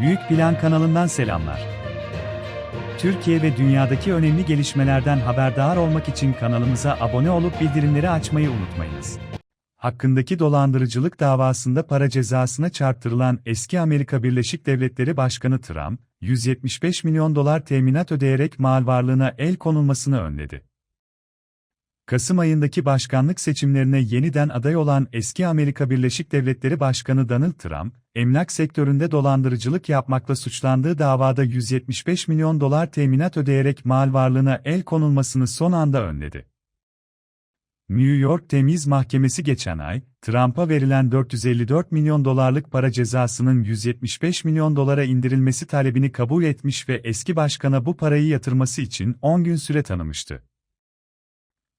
Büyük Plan kanalından selamlar. Türkiye ve dünyadaki önemli gelişmelerden haberdar olmak için kanalımıza abone olup bildirimleri açmayı unutmayınız. Hakkındaki dolandırıcılık davasında para cezasına çarptırılan eski Amerika Birleşik Devletleri Başkanı Trump, 175 milyon dolar teminat ödeyerek mal varlığına el konulmasını önledi. Kasım ayındaki başkanlık seçimlerine yeniden aday olan eski Amerika Birleşik Devletleri Başkanı Donald Trump, emlak sektöründe dolandırıcılık yapmakla suçlandığı davada 175 milyon dolar teminat ödeyerek mal varlığına el konulmasını son anda önledi. New York Temiz Mahkemesi geçen ay, Trump'a verilen 454 milyon dolarlık para cezasının 175 milyon dolara indirilmesi talebini kabul etmiş ve eski başkana bu parayı yatırması için 10 gün süre tanımıştı.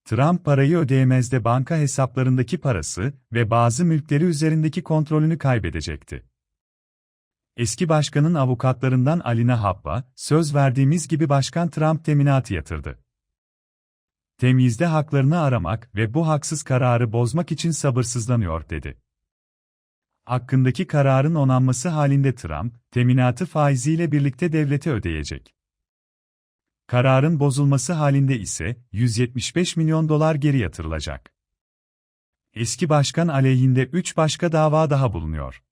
Trump parayı ödeyemezde banka hesaplarındaki parası ve bazı mülkleri üzerindeki kontrolünü kaybedecekti. Eski başkanın avukatlarından Alina Habba, söz verdiğimiz gibi Başkan Trump teminatı yatırdı. Temizde haklarını aramak ve bu haksız kararı bozmak için sabırsızlanıyor dedi. Hakkındaki kararın onanması halinde Trump, teminatı faiziyle birlikte devlete ödeyecek. Kararın bozulması halinde ise 175 milyon dolar geri yatırılacak. Eski başkan aleyhinde 3 başka dava daha bulunuyor.